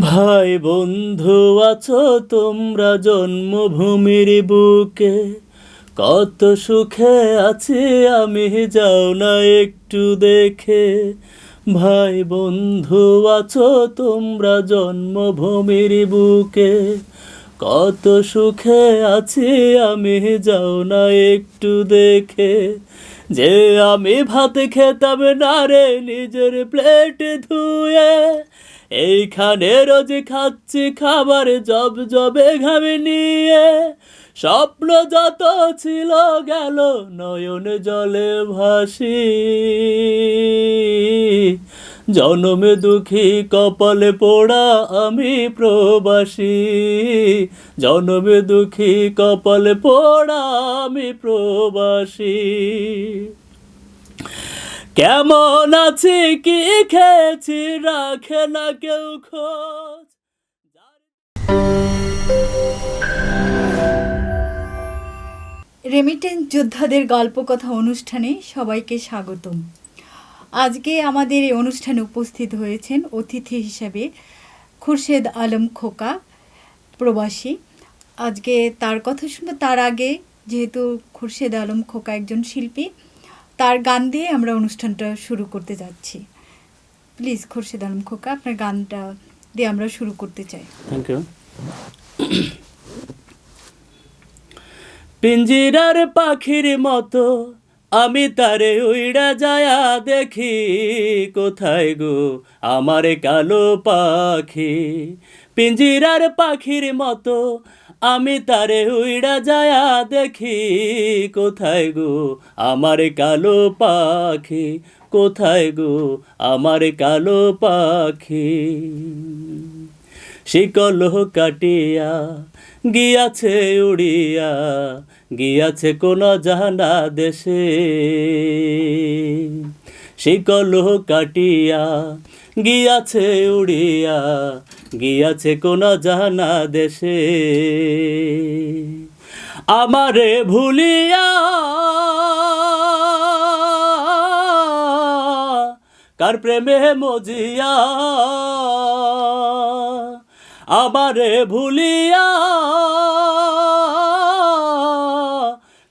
ভাই বন্ধু আছো, তোমরা জন্মভূমির বুকে। কত সুখে আছি আমি, যাও না একটু দেখে। ভাই বন্ধু আছো, তোমরা জন্মভূমির বুকে। কত সুখে আছি আমি, যাও না একটু দেখে। যে আমি ভাত খেতাম না রে, নিজের প্লেট ধুয়ে। এইখানে রোজ খাচ্ছি খাবার জব জবে ঘামে নিয়ে। স্বপ্ন যত ছিল গেল নয়ন জলে ভাসি। জনমে দুঃখী কপালে পোড়া আমি প্রবাসী। জনমে দুঃখী কপালে পোড়া আমি প্রবাসী। কেমন আছে কি খেয়েছি রাখে না কেউ খোঁজ? রেমিটেন্স যোদ্ধাদের গল্পকথা অনুষ্ঠানে সবাইকে স্বাগতম। আজকে আমাদের এই অনুষ্ঠানে উপস্থিত হয়েছেন অতিথি হিসেবে খুরশেদ আলম খোকা, প্রবাসী। আজকে তার কথা শুনব, তার আগে যেহেতু খুরশেদ আলম খোকা একজন শিল্পী তার গান দিয়ে আমরা অনুষ্ঠানটা শুরু করতে যাচ্ছি। প্লিজ খুরশেদ আলম খোকা আপনার গানটা দিয়ে আমরা শুরু করতে চাই। থ্যাংক ইউ পিঞ্জিরার পাখির মতো আমি তারে উইড়া যায়া দেখি, কোথায় গো আমার কালো পাখি? পিঞ্জিরার পাখির মতো আমি তারে উইড়া যায়া দেখি, কোথায় গো আমার কালো পাখি? কোথায় গো আমার কালো পাখি? শিকল কাটিয়া গিয়াছে উড়িয়া, গিয়াছে কোন জানা দেশে। শিকল কাটিয়া গিয়াছে উড়িয়া গিয়াছে কোন জানা দেশে। আমারে ভুলিয়া কার প্রেমে মজিয়া। আমারে ভুলিয়া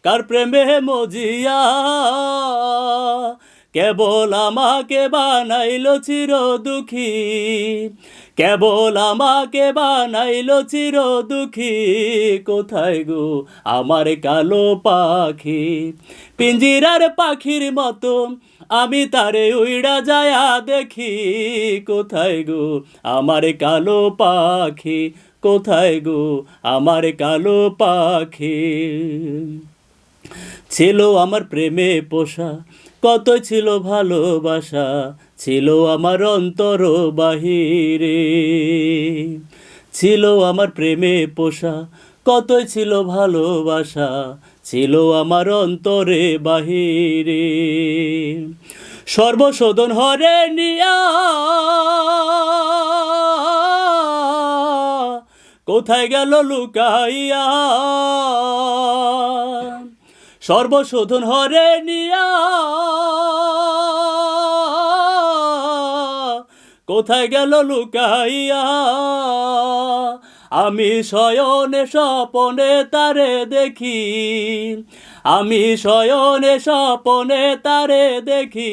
কার প্রেমে মজিয়া। কেবল আমাকে বানাইল চির দুঃখী কেবল আমাকে বানাইল চির দুঃখী, কোথায় গো আমার কালো পাখি? পিঞ্জিরার পাখির মতো আমি তারে উইড়া যায়া দেখি, কোথায় গো আমার কালো পাখি? কোথায় গো আমার কালো পাখি? ছিল আমার প্রেমে পোষা, কত ছিল ভালোবাসা ছিল আমার অন্তর বাহিরে, ছিল আমার প্রেমে পোষা, কতই ছিল ভালোবাসা, ছিল আমার অন্তরে বাহিরে। সর্বশোধন হরে নিয়া, কোথায় গেল লুকাইয়া? সর্বশোধন হরে নিয়া কোথায় গেল লুকাইয়া? আমি শয়নে স্বপনে তারে দেখি। আমি শয়নে স্বপনে তারে দেখি।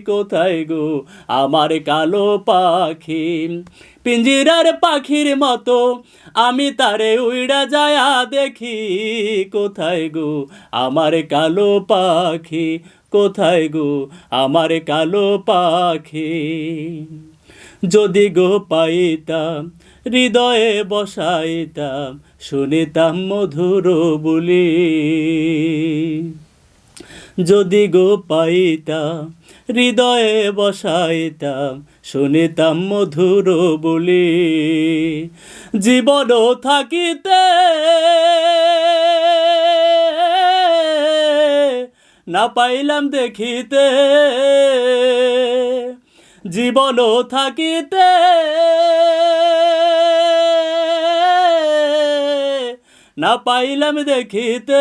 কোথায় গো আমার কালো পাখি? পিঞ্জিরার পাখির মতো আমি তারে উইড়া যায়া দেখি। কোথায় গো আমার কালো পাখি? কোথায় গো আমার কালো পাখি? যদি গো পাইতাম, হৃদয়ে বসাইতাম, শুনিতাম মধুর বলি। যদি গো পাইতাম, হৃদয়ে বসাইতাম, শুনিতাম মধুর বলি। জীবন থাকিতে না পাইলাম দেখিতে। জীবন থাকিতে। না পাইলাম দেখিতে।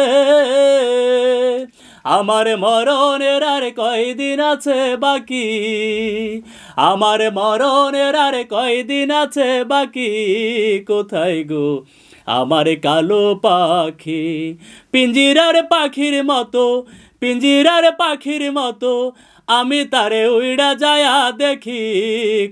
আমার মরণের আর কয়দিন আছে বাকি? আমার মরণের আর কয়দিন আছে বাকি? কোথায় গো আমার কালো পাখি? পিঞ্জিরার পাখির মতো, পিঞ্জিরার পাখির মতো আমি তারে উইড়া যায়া দেখি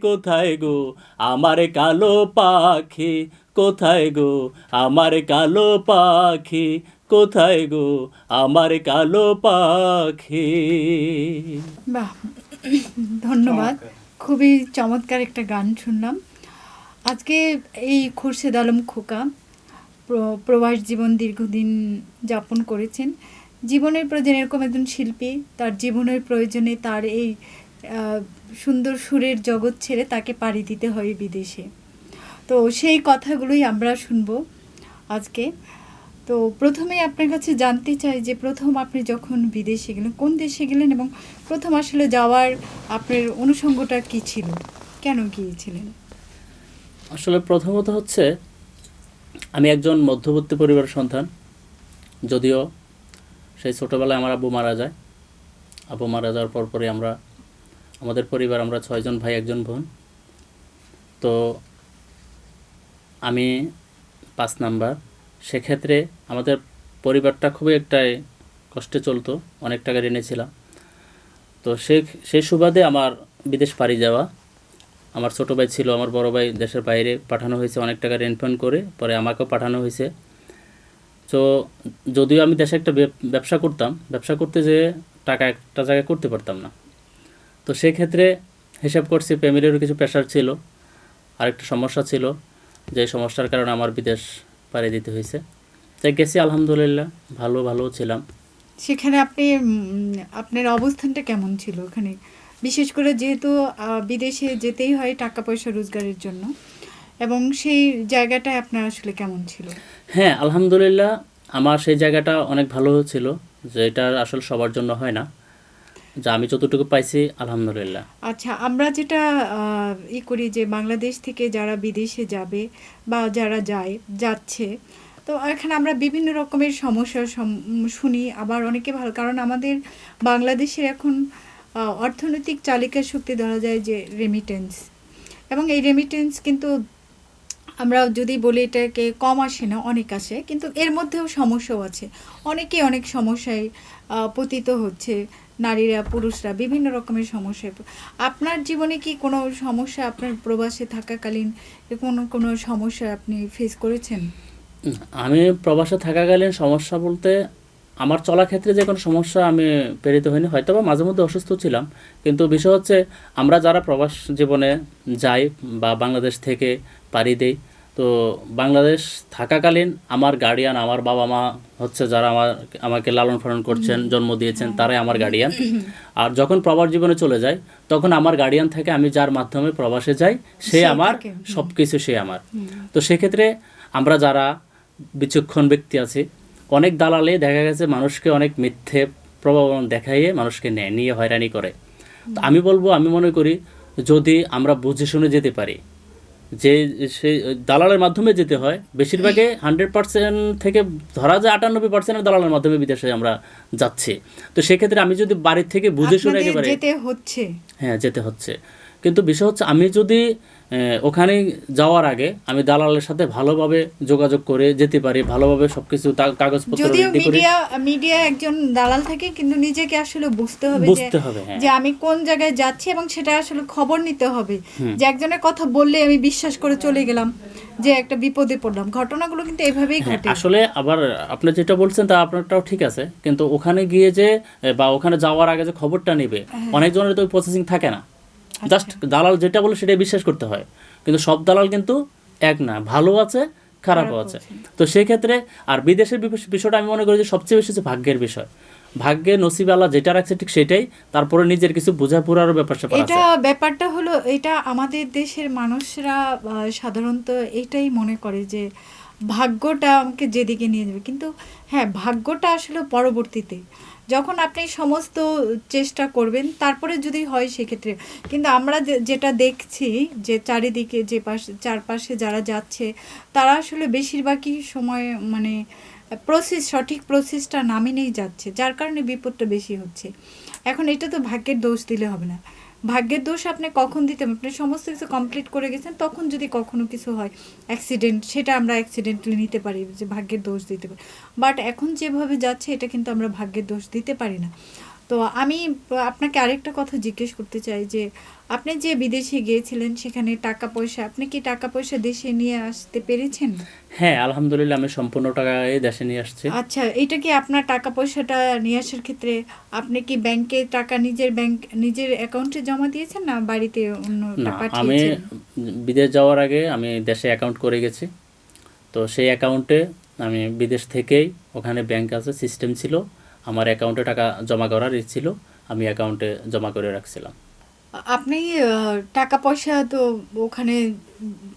কোথায় গো আমার কালো পাখি? কোথায় গো আমার কালো পাখি? কোথায় গো আমার কালো পাখি? বাহ ধন্যবাদ। খুবই চমৎকার একটা গান শুনলাম। আজকে এই খুরশেদ আলম খোকা প্র- প্রবাস জীবন দীর্ঘদিন যাপন করেছেন। জীবনের প্রয়োজনে এরকম একজন শিল্পী, তার জীবনের প্রয়োজনে তার এই সুন্দর সুরের জগৎ ছেড়ে তাকে পাড়ি দিতে হয় বিদেশে। তো সেই কথাগুলোই আমরা শুনব আজকে। তো প্রথমে আপনার কাছে জানতে চাই যে প্রথম আপনি যখন বিদেশে গেলেন, কোন দেশে গেলেন এবং প্রথম আসলে যাওয়ার আপনার অনুষঙ্গটা কি ছিল? কেন গিয়েছিলেন? আসলে প্রথমত হচ্ছে, আমি একজন মধ্যবর্তী পরিবারের সন্তান, যদিও সেই ছোটোবেলায় আমার আব্বু মারা যায়। আব্বু মারা যাওয়ার পর পরে আমরা, আমাদের পরিবার, আমরা ছয়জন ভাই, একজন বোন। তো আমি পাঁচ নাম্বার। সেক্ষেত্রে আমাদের পরিবারটা খুবই একটাই কষ্টে চলতো, অনেক টাকা ঋণেছিলাম তো সে সেই সুবাদে আমার বিদেশ পাড়ি যাওয়া। আমার ছোটো ভাই ছিল, আমার বড় ভাই দেশের বাইরে পাঠানো হয়েছে, অনেক টাকা রেন্ট পেন করে, পরে আমাকেও পাঠানো হয়েছে। তো যদিও আমি দেশে একটা ব্যবসা করতাম, ব্যবসা করতে যেয়ে টাকা একটা জায়গায় করতে পারতাম না। তো সেক্ষেত্রে হিসাব করছি ফ্যামিলিরও কিছু প্রেশার ছিল, আরেকটা সমস্যা ছিল, যে সমস্যার কারণে আমার বিদেশ পাড়ি দিতে হয়েছে। তাই গেছি, আলহামদুলিল্লাহ, ভালো ভালো ছিলাম। সেখানে আপনি আপনার অবস্থানটা কেমন ছিল? ওখানে বিশেষ করে যেহেতু বিদেশে যেতেই হয় টাকা পয়সা রোজগারের জন্য। এবং সেই জায়গাটায় আপনার আসলে কেমন ছিল? হ্যাঁ আলহামদুলিল্লাহ আমার সেই জায়গাটা অনেক ভালো ছিল যে এটা আসলে সবার জন্য হয় না। যা আমি যতটুকু পাইছি আলহামদুলিল্লাহ। আচ্ছা আমরা যেটা ই করি যে বাংলাদেশ থেকে যারা বিদেশে যাবে বা যারা যায় যাচ্ছে তো এখানে আমরা বিভিন্ন রকমের সমস্যা সম- শুনি আবার অনেকে ভালো কারণ আমাদের বাংলাদেশের এখন অর্থনৈতিক চালিকা শক্তি ধরা যায় যে রেমিটেন্স এবং এই রেমিটেন্স কিন্তু আমরা যদি বলি এটাকে কম আসে না, অনেক আসে, কিন্তু এর মধ্যেও সমস্যাও আছে। অনেকেই অনেক সমস্যায় পতিত হচ্ছে, নারীরা, পুরুষরা, বিভিন্ন রকমের সমস্যায় আপনার জীবনে কি কোনো সমস্যা আপনার প্রবাসে থাকাকালীন কোনো কোনো সমস্যা আপনি ফেস করেছেন? আমি প্রবাসে থাকাকালীন সমস্যা বলতে আমার চলা ক্ষেত্রে যে কোনো সমস্যা আমি প্রেরিত হইনি হয়তো বা মাঝে মধ্যে অসুস্থ ছিলাম। কিন্তু বিষয় হচ্ছে আমরা যারা প্রবাস জীবনে যাই বা বাংলাদেশ থেকে পাড়ি দেই তো বাংলাদেশ থাকাকালীন আমার গার্ডিয়ান আমার বাবা মা হচ্ছে যারা আমার আমাকে লালন পালন করছেন জন্ম দিয়েছেন তারাই আমার গার্ডিয়ান আর যখন প্রবাস জীবনে চলে যায় তখন আমার গার্ডিয়ান থেকে আমি যার মাধ্যমে প্রবাসে যাই সে সে আমার সব কিছু সে আমার। তো সেক্ষেত্রে আমরা যারা বিচক্ষণ ব্যক্তি আছি অনেক দালালে দেখা গেছে মানুষকে অনেক মিথ্যে প্রভাবন দেখাইয়ে মানুষকে নেয় নিয়ে হয়রানি করে। তো আমি বলব আমি মনে করি যদি আমরা বুঝে শুনে যেতে পারি যে সেই দালালের মাধ্যমে যেতে হয় বেশিরভাগে হান্ড্রেড পার্সেন্ট থেকে ধরা যায় আটানব্বই পার্সেন্টের দালালের মাধ্যমে বিদেশে আমরা যাচ্ছি। তো সেক্ষেত্রে আমি যদি বাড়ির থেকে বুঝে শুনে একেবারে যেতে হচ্ছে। হ্যাঁ যেতে হচ্ছে। কিন্তু বিষয় হচ্ছে আমি যদি ওখানে যাওয়ার আগে আমি দালালের সাথে ভালোভাবে যোগাযোগ করে যেতে পারি ভালোভাবে সবকিছু কাগজপত্র যদিও মিডিয়া মিডিয়া একজন দালাল থাকে কিন্তু নিজেকে আসলে বুঝতে হবে যে বুঝতে হবে হ্যাঁ। যে আমি কোন জায়গায় যাচ্ছি এবং সেটা আসলে খবর নিতে হবে। যে একজনের কথা বললে আমি বিশ্বাস করে চলে গেলাম যে একটা বিপদে পড়লাম। ঘটনাগুলো কিন্তু এভাবেই হ্যাঁ, ঘটে। আসলে আবার আপনি যেটা বলছেন তা আপনারটাও ঠিক আছে কিন্তু ওখানে গিয়ে যে বা ওখানে যাওয়ার আগে যে খবরটা নেবে হ্যাঁ। অনেকজনের তো প্রসেসিং থাকে না। জাস্ট দালাল যেটা বলে সেটাই বিশ্বাস করতে হয়। কিন্তু সব দালাল কিন্তু এক না ভালো আছে খারাপও আছে। তো সেক্ষেত্রে আর বিদেশের বিষয়টা আমি মনে করি যে সবচেয়ে বেশি হচ্ছে ভাগ্যের বিষয়। ভাগ্যে নসিব আল্লাহ যেটা রাখছে ঠিক সেটাই তারপরে নিজের কিছু বোঝাপড়ারও ব্যাপার স্যাপার এটা ব্যাপারটা হলো এটা আমাদের দেশের মানুষরা সাধারণত এটাই মনে করে যে ভাগ্যটা আমাকে যেদিকে নিয়ে যাবে। কিন্তু হ্যাঁ ভাগ্যটা আসলে পরবর্তীতে। যখন আপনি সমস্ত চেষ্টা করবেন, তারপরে যদি হয় সেক্ষেত্রে। কিন্তু আমরা যেটা দেখছি যে চারিদিকে যে পাশে, চারপাশে যারা যাচ্ছে, তারা আসলে বেশিরভাগই সময় মানে প্রসেস সঠিক প্রসেসটা নামিনেই যাচ্ছে, যার কারণে বিপদটা বেশি হচ্ছে। এখন এটা তো ভাগ্যের দোষ দিলে হবে না। ভাগ্যের দোষ আপনি কখন দিতেন আপনি সমস্ত কিছু কমপ্লিট করে গেছেন, তখন যদি কখনো কিছু হয় অ্যাক্সিডেন্ট সেটা আমরা অ্যাক্সিডেন্টলি নিতে পারি, যে ভাগ্যের দোষ দিতে পারি। বাট এখন যেভাবে যাচ্ছে, এটা কিন্তু আমরা ভাগ্যের দোষ দিতে পারি না। তো আমি আপনাকে আরেকটা কথা জিজ্ঞেস করতে চাই যে আপনি যে বিদেশে গিয়েছিলেন সেখানে টাকা পয়সা আপনি কি টাকা পয়সা দেশে নিয়ে আসতে পেরেছেন? হ্যাঁ আলহামদুলিল্লাহ আমি সম্পূর্ণ টাকায় দেশে নিয়ে আসছি। আচ্ছা এটা কি আপনার টাকা পয়সাটা নিয়ে আসার ক্ষেত্রে আপনি কি ব্যাংকে টাকা নিজের ব্যাংক নিজের অ্যাকাউন্টে জমা দিয়েছেন না বাড়িতে অন্য আমি বিদেশ যাওয়ার আগে আমি দেশে অ্যাকাউন্ট করে গেছি। তো সেই অ্যাকাউন্টে আমি বিদেশ থেকেই ওখানে ব্যাংক আছে সিস্টেম ছিল। আমার অ্যাকাউন্টে টাকা জমা করার ছিল আমি অ্যাকাউন্টে জমা করে রাখছিলাম। আপনি টাকা পয়সা তো ওখানে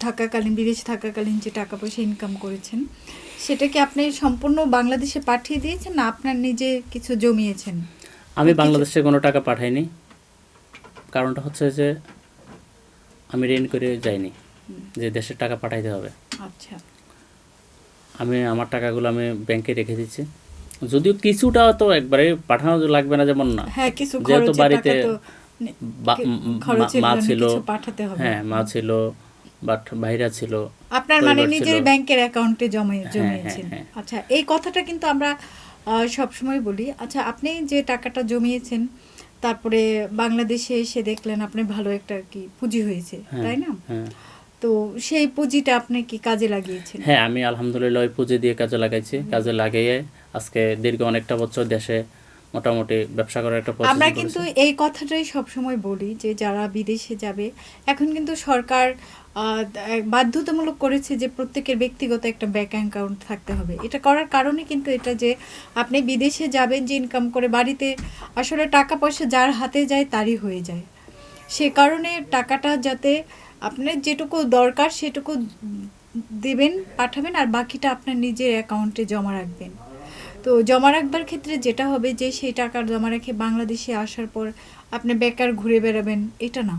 থাকাকালীন বিদেশে থাকাকালীন যে টাকা পয়সা ইনকাম করেছেন সেটা কি আপনি সম্পূর্ণ বাংলাদেশে পাঠিয়ে দিয়েছেন না আপনার নিজে কিছু জমিয়েছেন? আমি বাংলাদেশে কোনো টাকা পাঠাইনি। কারণটা হচ্ছে যে আমি ঋণ করে যাইনি যে দেশের টাকা পাঠাইতে হবে। আচ্ছা। আমি আমার টাকাগুলো আমি ব্যাংকে রেখে দিচ্ছি। যদিও কিছুটা তো একবারে পাঠানো লাগবে না যেমন না। হ্যাঁ কিছু যেহেতু বাড়িতে মা ছিল। পাঠাতে হবে। হ্যাঁ মা ছিল বাট ভাইরা ছিল আপনার মানে নিজের ব্যাংকের অ্যাকাউন্টে হ্যাঁ, জমিয়েছেন। হ্যাঁ, আচ্ছা এই কথাটা কিন্তু আমরা সব সময় বলি। আচ্ছা আপনি যে টাকাটা জমিয়েছেন তারপরে বাংলাদেশে এসে দেখলেন আপনি ভালো একটা কি পুঁজি হয়েছে হ্যাঁ, তাই না? হ্যাঁ। তো সেই পুঁজিটা আপনি কি কাজে লাগিয়েছেন? হ্যাঁ আমি আলহামদুলিল্লাহ ওই পুঁজি দিয়ে কাজে লাগাইছি। কাজে লাগিয়ে আজকে দীর্ঘ অনেকটা বছর দেশে মোটামুটি ব্যবসা করার একটা আমরা কিন্তু এই কথাটাই সবসময় বলি যে যারা বিদেশে যাবে এখন কিন্তু সরকার বাধ্যতামূলক করেছে যে প্রত্যেকের ব্যক্তিগত একটা ব্যাংক অ্যাকাউন্ট থাকতে হবে। এটা করার কারণে কিন্তু এটা যে আপনি বিদেশে যাবেন যে ইনকাম করে বাড়িতে আসলে টাকা পয়সা যার হাতে যায় তারই হয়ে যায়। সে কারণে টাকাটা যাতে আপনার যেটুকু দরকার সেটুকু দেবেন পাঠাবেন আর বাকিটা আপনার নিজের অ্যাকাউন্টে জমা রাখবেন। তো জমা রাখবার ক্ষেত্রে যেটা হবে যে সেই টাকা জমা রেখে বাংলাদেশে আসার পর আপনি বেকার ঘুরে বেড়াবেন এটা না।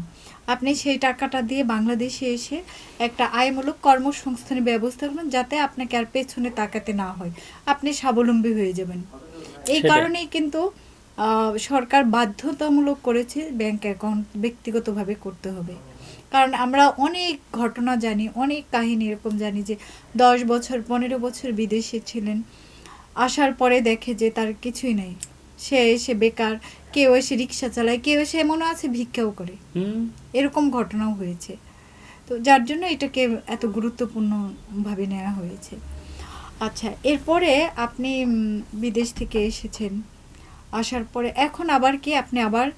আপনি সেই টাকাটা দিয়ে বাংলাদেশে এসে একটা আয়মূলক কর্মসংস্থানের ব্যবস্থা করবেন যাতে আপনাকে আর পেছনে তাকাতে না হয়। আপনি স্বাবলম্বী হয়ে যাবেন। এই কারণেই কিন্তু সরকার বাধ্যতামূলক করেছে ব্যাংক অ্যাকাউন্ট ব্যক্তিগতভাবে করতে হবে। কারণ আমরা অনেক ঘটনা জানি অনেক কাহিনী এরকম জানি যে দশ বছর পনেরো বছর বিদেশে ছিলেন। আসার পরে দেখে যে তার কিছুই নেই। সে এসে বেকার কেউ এসে রিক্সা চালায় কেউ এসে এমনও আছে ভিক্ষাও করে। এরকম ঘটনাও হয়েছে। তো যার জন্য এটাকে এত গুরুত্বপূর্ণভাবে নেওয়া হয়েছে। আচ্ছা এরপরে আপনি বিদেশ থেকে এসেছেন। আসার পরে এখন আবার কি আপনি আবার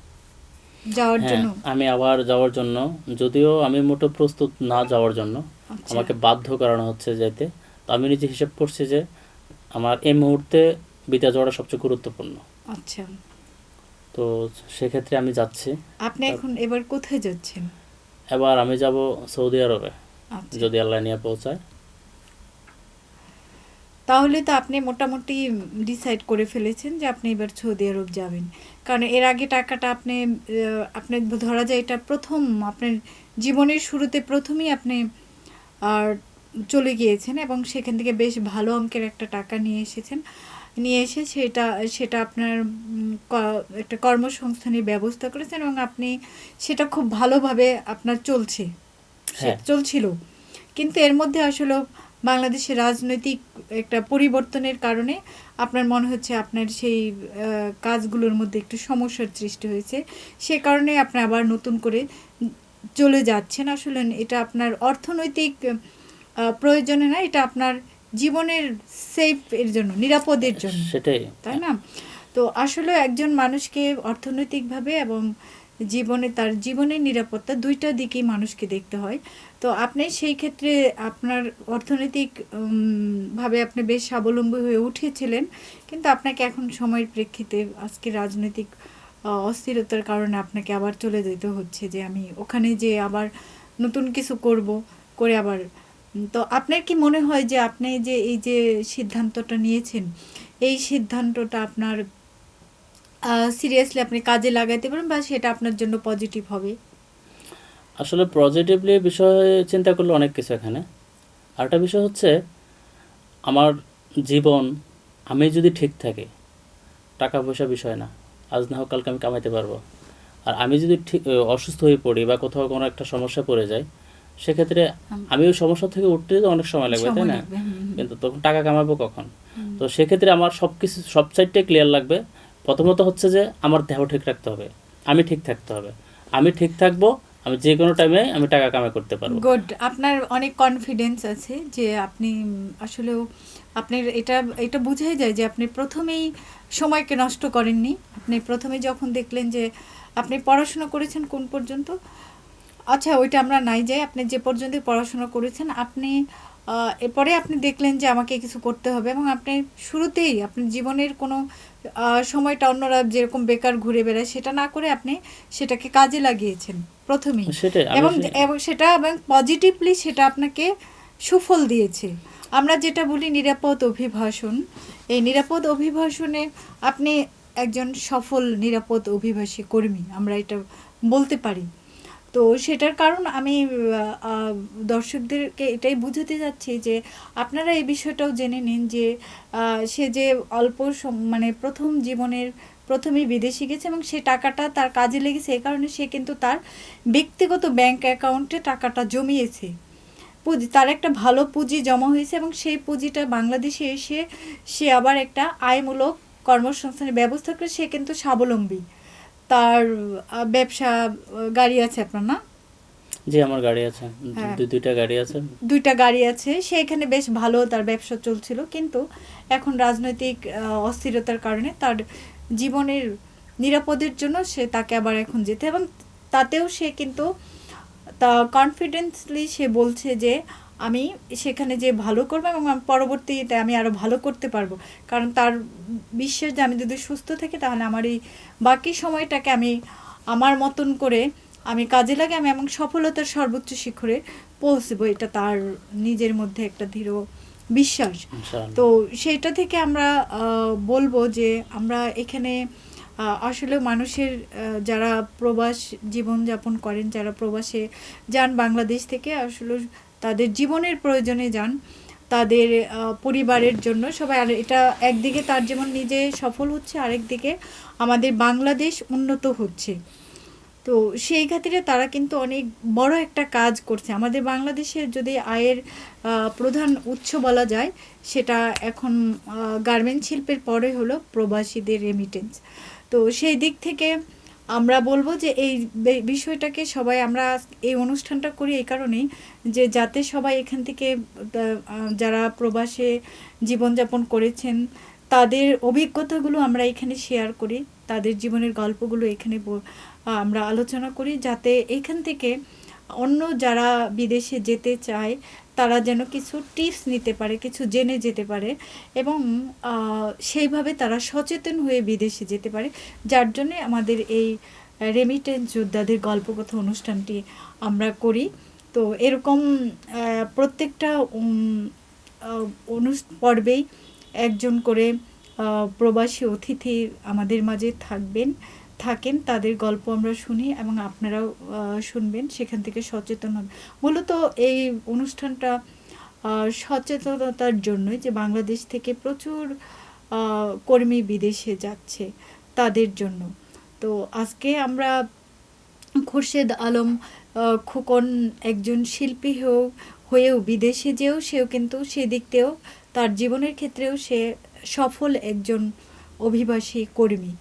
যাওয়ার হ্যাঁ জন্য? আমি আবার যাওয়ার জন্য। যদিও আমি মোটো প্রস্তুত না যাওয়ার জন্য। আচ্ছা। আমাকে বাধ্য করানো হচ্ছে যেতে তো আমি নিজে হিসাব করছি যে আমার এই মুহূর্তে বিদেশ যাওয়াটা সবচেয়ে গুরুত্বপূর্ণ। আচ্ছা। তো সেক্ষেত্রে আমি যাচ্ছি। আপনি এখন এবার কোথায় যাচ্ছেন? এবার আমি যাব সৌদি আরবে আচ্ছা। যদি আল্লাহ নিয়ে পৌঁছায়। তাহলে তো আপনি মোটামুটি ডিসাইড করে ফেলেছেন যে আপনি এবার সৌদি আরব যাবেন। কারণ এর আগে টাকাটা আপনি আপনি ধরা যায় এটা প্রথম আপনার জীবনের শুরুতে প্রথমেই আপনি আর চলে গিয়েছেন এবং সেখান থেকে বেশ ভালো অঙ্কের একটা টাকা নিয়ে এসেছেন। নিয়ে এসে সেটা সেটা আপনার একটা কর্মসংস্থানের ব্যবস্থা করেছেন এবং আপনি সেটা খুব ভালোভাবে আপনার চলছে। হ্যাঁ। চলছিল। কিন্তু এর মধ্যে আসলে বাংলাদেশের রাজনৈতিক একটা পরিবর্তনের কারণে আপনার মনে হচ্ছে আপনার সেই কাজগুলোর মধ্যে একটু সমস্যার সৃষ্টি হয়েছে। সে কারণে আপনি আবার নতুন করে চলে যাচ্ছেন। আসলে এটা আপনার অর্থনৈতিক প্রয়োজনে না এটা আপনার জীবনের সেফ এর জন্য নিরাপদের জন্য। সেটাই। তাই না? তো আসলে একজন মানুষকে অর্থনৈতিকভাবে এবং জীবনে তার জীবনের নিরাপত্তা দুইটা দিকেই মানুষকে দেখতে হয়। তো আপনি সেই ক্ষেত্রে আপনার অর্থনৈতিক ভাবে আপনি বেশ স্বাবলম্বী হয়ে উঠেছিলেন কিন্তু আপনাকে এখন সময়ের প্রেক্ষিতে আজকে রাজনৈতিক অস্থিরতার কারণে আপনাকে আবার চলে যেতে হচ্ছে যে আমি ওখানে যে আবার নতুন কিছু করব করে আবার তো আপনার কি মনে হয় যে আপনি যে এই যে সিদ্ধান্তটা নিয়েছেন, এই সিদ্ধান্তটা আপনার সিরিয়াসলি আপনি কাজে লাগাইতে পারেন বা সেটা আপনার জন্য পজিটিভ হবে? আসলে পজিটিভলি বিষয়ে চিন্তা করলে অনেক কিছু এখানে। আরেকটা বিষয় হচ্ছে, আমার জীবন আমি যদি ঠিক থাকি, টাকা পয়সা বিষয় না, আজ না হোক কালকে আমি কামাইতে পারব। আর আমি যদি ঠিক, অসুস্থ হয়ে পড়ি বা কোথাও কোনো একটা সমস্যা পড়ে যাই সেক্ষেত্রে আমি ওই সমস্যা থেকে উঠতে তো অনেক সময় লাগবে তাই না। কিন্তু তখন টাকা কামাবো কখন? তো সেক্ষেত্রে আমার সব কিছু সব সাইডটাই ক্লিয়ার লাগবে। প্রথমত হচ্ছে যে আমার দেহ ঠিক রাখতে হবে। আমি ঠিক থাকতে হবে। আমি ঠিক থাকব আমি যে কোনো টাইমে আমি টাকা কামাই করতে পারব। গুড আপনার অনেক কনফিডেন্স আছে যে আপনি উম, আসলেও আপনার এটা এটা বুঝাই যায় যে আপনি প্রথমেই সময়কে নষ্ট করেননি। আপনি প্রথমে যখন দেখলেন যে আপনি পড়াশোনা করেছেন কোন পর্যন্ত আচ্ছা ওইটা আমরা নাই যাই। আপনি যে পর্যন্ত পড়াশোনা করেছেন আপনি এরপরে আপনি দেখলেন যে আমাকে কিছু করতে হবে এবং আপনি শুরুতেই আপনি জীবনের কোনো সময়টা অন্যরা যেরকম বেকার ঘুরে বেড়ায় সেটা না করে আপনি সেটাকে কাজে লাগিয়েছেন প্রথমেই। এবং এবং সেটা এবং পজিটিভলি সেটা আপনাকে সুফল দিয়েছে। আমরা যেটা বলি নিরাপদ অভিভাষণ। এই নিরাপদ অভিভাষণে আপনি একজন সফল নিরাপদ অভিবাসী কর্মী আমরা এটা বলতে পারি। তো সেটার কারণ আমি দর্শকদেরকে এটাই বুঝাতে যাচ্ছি যে আপনারা এই বিষয়টাও জেনে নিন যে সে যে অল্প মানে প্রথম জীবনের প্রথমেই বিদেশে গেছে এবং সে টাকাটা তার কাজে লেগেছে এই কারণে সে কিন্তু তার ব্যক্তিগত ব্যাংক অ্যাকাউন্টে টাকাটা জমিয়েছে। পুঁজি, তার একটা ভালো পুঁজি জমা হয়েছে এবং সেই পুঁজিটা বাংলাদেশে এসে সে আবার একটা আয়মূলক কর্মসংস্থানের ব্যবস্থা করে, সে কিন্তু স্বাবলম্বী। তার ব্যবসা গাড়ি আছে আপনার না জি আমার গাড়ি আছে। হ্যাঁ। দুইটা গাড়ি আছে। দুইটা গাড়ি আছে। সে এখানে বেশ ভালো তার ব্যবসা চলছিল। কিন্তু এখন রাজনৈতিক অস্থিরতার কারণে তার জীবনের নিরাপদের জন্য সে তাকে আবার এখন যেতে এবং তাতেও সে কিন্তু তা কনফিডেন্সলি সে বলছে যে আমি সেখানে যে ভালো করব এবং পরবর্তীতে আমি আরও ভালো করতে পারব। কারণ তার বিশ্বাস যে আমি যদি সুস্থ থাকি তাহলে আমার এই বাকি সময়টাকে আমি আমার মতন করে আমি কাজে লাগে আমি এবং সফলতার সর্বোচ্চ শিখরে পৌঁছবো। এটা তার নিজের মধ্যে একটা দৃঢ় বিশ্বাস। তো সেইটা থেকে আমরা বলব যে আমরা এখানে আসলে মানুষের যারা প্রবাস জীবনযাপন করেন যারা প্রবাসে যান বাংলাদেশ থেকে আসলে তাদের জীবনের প্রয়োজনে যান, তাদের পরিবারের জন্য। সবাই আর এটা একদিকে তার যেমন নিজে সফল হচ্ছে, আরেকদিকে আমাদের বাংলাদেশ উন্নত হচ্ছে। তো সেই খাতিরে তারা কিন্তু অনেক বড় একটা কাজ করছে। আমাদের বাংলাদেশের যদি আয়ের প্রধান উৎস বলা যায়, সেটা এখন গার্মেন্ট শিল্পের পরে হলো প্রবাসীদের রেমিটেন্স তো সেই দিক থেকে আমরা বলব যে এই বিষয়টাকে সবাই আমরা এই অনুষ্ঠানটা করি এই কারণেই যে যাতে সবাই এখান থেকে যারা প্রবাসে জীবনযাপন করেছেন, তাদের অভিজ্ঞতাগুলো আমরা এখানে শেয়ার করি, তাদের জীবনের গল্পগুলো এখানে আমরা আলোচনা করি, যাতে এখান থেকে অন্য যারা বিদেশে যেতে চায়, তারা যেন কিছু টিপস নিতে পারে, কিছু জেনে যেতে পারে এবং সেইভাবে তারা সচেতন হয়ে বিদেশে যেতে পারে। যার জন্যে আমাদের এই রেমিটেন্স যোদ্ধাদের গল্পকথা অনুষ্ঠানটি আমরা করি। তো এরকম প্রত্যেকটা অনুষ- পর্বেই একজন করে প্রবাসী অতিথি আমাদের মাঝে থাকবেন। থাকেন, তাদের গল্প আমরা শুনি এবং আপনারাও শুনবেন, সেখান থেকে সচেতন হন। মূলত এই অনুষ্ঠানটা সচেতনতার জন্যই যে বাংলাদেশ থেকে প্রচুর কর্মী বিদেশে যাচ্ছে তাদের জন্য। তো আজকে আমরা খুরশেদ আলম খোকন একজন শিল্পী হয়েও হয়েও বিদেশে যেও, সেও কিন্তু সেদিকতেও তার জীবনের ক্ষেত্রেও সে সফল একজন অভিবাসী কর্মী।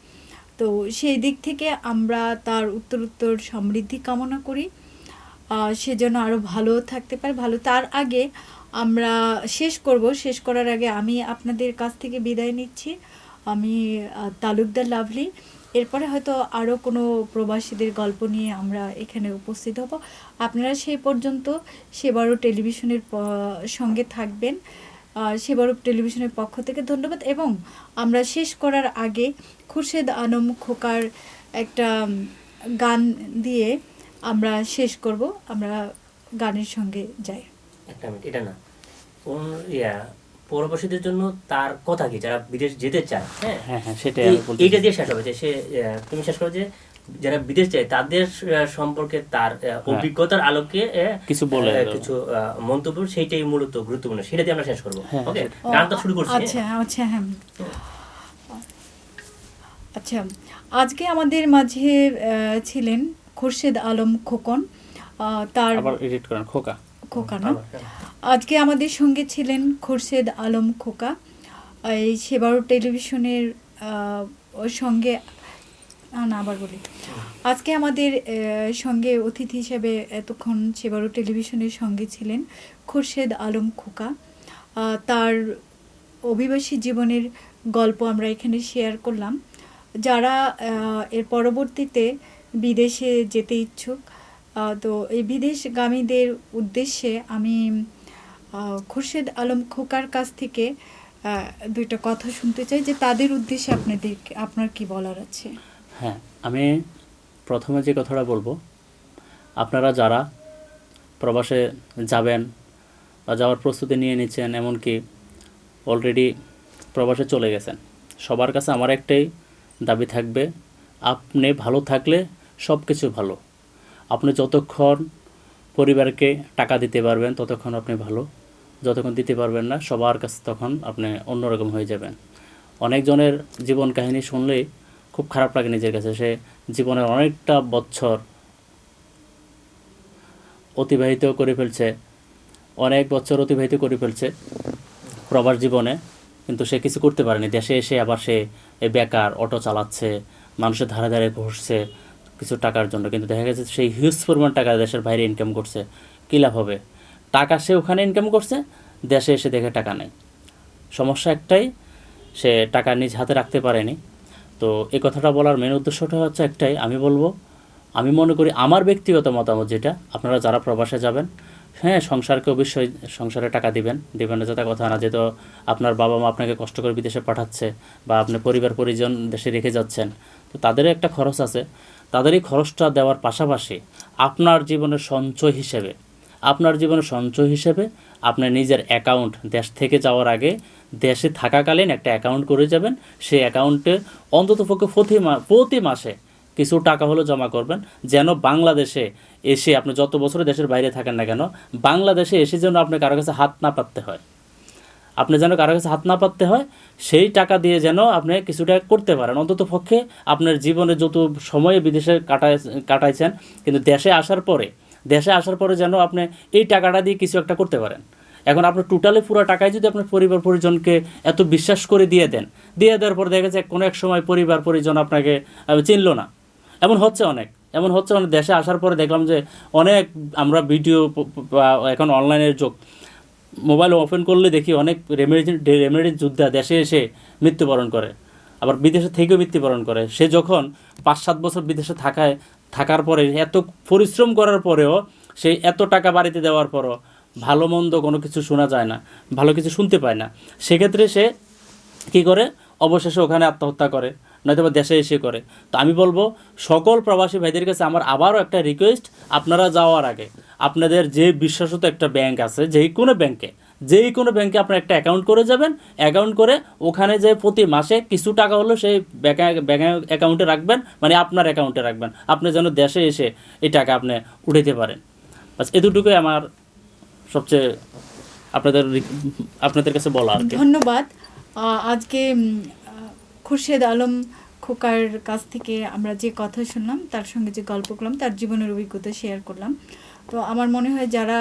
তো সেই দিক থেকে আমরা তার উত্তরোত্তর সমৃদ্ধি কামনা করি। সে যেন আরও ভালো থাকতে পারে, ভালো। তার আগে আমরা শেষ করব। শেষ করার আগে আমি আপনাদের কাছ থেকে বিদায় নিচ্ছি। আমি তালুকদার লাভলি। এরপরে হয়তো আরও কোনো প্রবাসীদের গল্প নিয়ে আমরা এখানে উপস্থিত হব। আপনারা সেই পর্যন্ত সেবারও টেলিভিশনের সঙ্গে থাকবেন। সেবারও টেলিভিশনের পক্ষ থেকে ধন্যবাদ। এবং আমরা শেষ করার আগে খুরশেদ আনম খোকার একটা গান দিয়ে আমরা শেষ করব। আমরা গানের সঙ্গে যাই। একটা মিনিট এটা না। কোন ইয়া প্রবাসীদের জন্য তার কথা কি? যারা বিদেশ যেতে চায় হ্যাঁ? হ্যাঁ হ্যাঁ সেটাই এইটা দিয়ে শেষ হবে যে সে তুমি শেষ করো যে যারা বিদেশ যায় তাদের সম্পর্কে তার অভিজ্ঞতার আলোকে হ্যাঁ। কিছু বলে কিছু মন্তব্য সেইটাই মূলত গুরুত্বপূর্ণ। সেটা দিয়ে আমরা শেষ করব। হ্যাঁ, ওকে? সেটাই। গানটা শুরু করছি আচ্ছা আচ্ছা হ্যাঁ। আচ্ছা আজকে আমাদের মাঝে ছিলেন খুরশেদ আলম খোকন তার এডিট করেন খোকা। খোকা না। আজকে আমাদের সঙ্গে ছিলেন খুরশেদ আলম খোকা এই সেবারো টেলিভিশনের সঙ্গে না আবার বলি। আজকে আমাদের সঙ্গে অতিথি হিসেবে এতক্ষণ সেবারো টেলিভিশনের সঙ্গে ছিলেন খুরশেদ আলম খোকা তার অভিবাসী জীবনের গল্প আমরা এখানে শেয়ার করলাম। যারা এর পরবর্তীতে বিদেশে যেতে ইচ্ছুক তো এই বিদেশগামীদের উদ্দেশ্যে আমি খুরশেদ আলম খোকার কাছ থেকে দুইটা কথা শুনতে চাই যে তাদের উদ্দেশ্যে আপনাদের, আপনার কি বলার আছে? হ্যাঁ আমি প্রথমে যে কথাটা বলব, আপনারা যারা প্রবাসে যাবেন বা যাওয়ার প্রস্তুতি নিয়ে নিচ্ছেন, এমনকি অলরেডি প্রবাসে চলে গেছেন, সবার কাছে আমার একটাই দাবি থাকবে। আপনি ভালো থাকলে সব কিছু ভালো। আপনি যতক্ষণ পরিবারকে টাকা দিতে পারবেন, ততক্ষণ আপনি ভালো। যতক্ষণ দিতে পারবেন না, সবার কাছে তখন আপনি অন্যরকম হয়ে যাবেন। অনেকজনের জীবন কাহিনী শুনলেই খুব খারাপ লাগে নিজের কাছে। সে জীবনের অনেকটা বছর অতিবাহিত করে ফেলছে। অনেক বছর অতিবাহিত করে ফেলছে প্রবাস জীবনে, কিন্তু সে কিছু করতে পারেনি। দেশে এসে আবার সে বেকার, অটো চালাচ্ছে, মানুষের ধারে ধারে ঘুরছে কিছু টাকার জন্য। কিন্তু দেখা গেছে সেই হিউজ পরিমাণ টাকা দেশের বাইরে ইনকাম করছে। কী লাভ হবে? টাকা সে ওখানে ইনকাম করছে, দেশে এসে দেখে টাকা নেই। সমস্যা একটাই, সে টাকা নিজ হাতে রাখতে পারেনি। তো এই কথাটা বলার মেন উদ্দেশ্যটা হচ্ছে একটাই, আমি বলব, আমি মনে করি আমার ব্যক্তিগত মতামত যেটা, আপনারা যারা প্রবাসে যাবেন হ্যাঁ সংসারকে অবশ্যই, সংসারে টাকা দিবেন। দিবেন না যাতে কথা না, যেহেতু আপনার বাবা মা আপনাকে কষ্ট করে বিদেশে পাঠাচ্ছে বা আপনি পরিবার পরিজন দেশে রেখে যাচ্ছেন, তো তাদেরও একটা খরচ আছে। তাদের এই খরচটা দেওয়ার পাশাপাশি আপনার জীবনের সঞ্চয় হিসেবে, আপনার জীবনের সঞ্চয় হিসেবে আপনার নিজের অ্যাকাউন্ট দেশ থেকে যাওয়ার আগে দেশে থাকাকালীন একটা অ্যাকাউন্ট করে যাবেন। সেই অ্যাকাউন্টে অন্ততপক্ষে প্রতি প্রতি মাসে কিছু টাকা হলো জমা করবেন। যেন বাংলাদেশে এসে আপনি যত বছরে দেশের বাইরে থাকেন না কেন, বাংলাদেশে এসে যেন আপনি কারও কাছে হাত না পাততে হয়। আপনি যেন কারও কাছে হাত না পাততে হয়, সেই টাকা দিয়ে যেন আপনি কিছুটা করতে পারেন। অন্তত পক্ষে আপনার জীবনে যত সময়ে বিদেশে কাটায়, কাটাইছেন, কিন্তু দেশে আসার পরে, দেশে আসার পরে যেন আপনি এই টাকাটা দিয়ে কিছু একটা করতে পারেন। এখন আপনার টোটালি পুরো টাকায় যদি আপনার পরিবার পরিজনকে এত বিশ্বাস করে দিয়ে দেন, দিয়ে দেওয়ার পর দেখা যায় কোনো এক সময় পরিবার পরিজন আপনাকে চিনল না। এমন হচ্ছে অনেক। এমন হচ্ছে অনেক। দেশে আসার পরে দেখলাম যে অনেক আমরা ভিডিও এখন অনলাইনের যুগ। মোবাইল ওপেন করলে দেখি অনেক রেমেডি রেমেডি যোদ্ধা দেশে এসে মৃত্যুবরণ করে। আবার বিদেশে থেকেও মৃত্যুবরণ করে। সে যখন পাঁচ সাত বছর বিদেশে থাকায়, থাকার পরে এত পরিশ্রম করার পরেও সে এত টাকা বাড়িতে দেওয়ার পরও ভালো মন্দ কোনো কিছু শোনা যায় না, ভালো কিছু শুনতে পায় না। সেক্ষেত্রে সে কী করে? অবশেষে ওখানে আত্মহত্যা করে। নয়তো দেশে এসে করে। তো আমি বলব, সকল প্রবাসী ভাইদের কাছে আমার আবারও একটা রিকোয়েস্ট আপনারা যাওয়ার আগে। আপনাদের যে বিশ্বাসত একটা ব্যাংক আছে, যেই কোনো ব্যাংকে যেই কোনো ব্যাংকে আপনার একটা অ্যাকাউন্ট করে যাবেন অ্যাকাউন্ট করে ওখানে যে প্রতি মাসে কিছু টাকা হলো সেই ব্যাঙ্ক অ্যাকাউন্টে রাখবেন মানে আপনার অ্যাকাউন্টে রাখবেন। আপনি যেন দেশে এসে এই টাকা আপনি উঠাইতে পারেন। বাস এতটুকুই আমার সবচেয়ে আপনাদের আপনাদের কাছে বলা ধন্যবাদ। আজকে খুরশেদ আলম খোকার কাছ থেকে আমরা যে কথা শুনলাম, তার সঙ্গে যে গল্প করলাম, তার জীবনের অভিজ্ঞতা শেয়ার করলাম। তো আমার মনে হয় যারা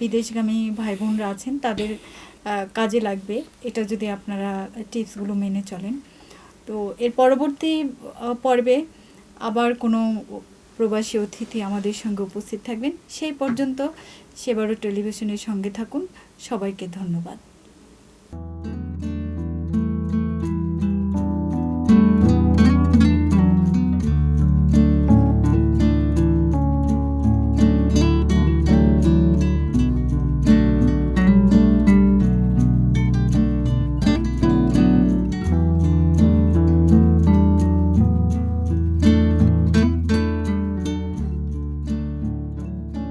বিদেশগামী ভাই বোনরা আছেন, তাদের কাজে লাগবে। এটা যদি আপনারা টিপসগুলো মেনে চলেন। তো এর পরবর্তী পর্বে আবার কোনো প্রবাসী অতিথি আমাদের সঙ্গে উপস্থিত থাকবেন। সেই পর্যন্ত সেবারও টেলিভিশনের সঙ্গে থাকুন। সবাইকে ধন্যবাদ।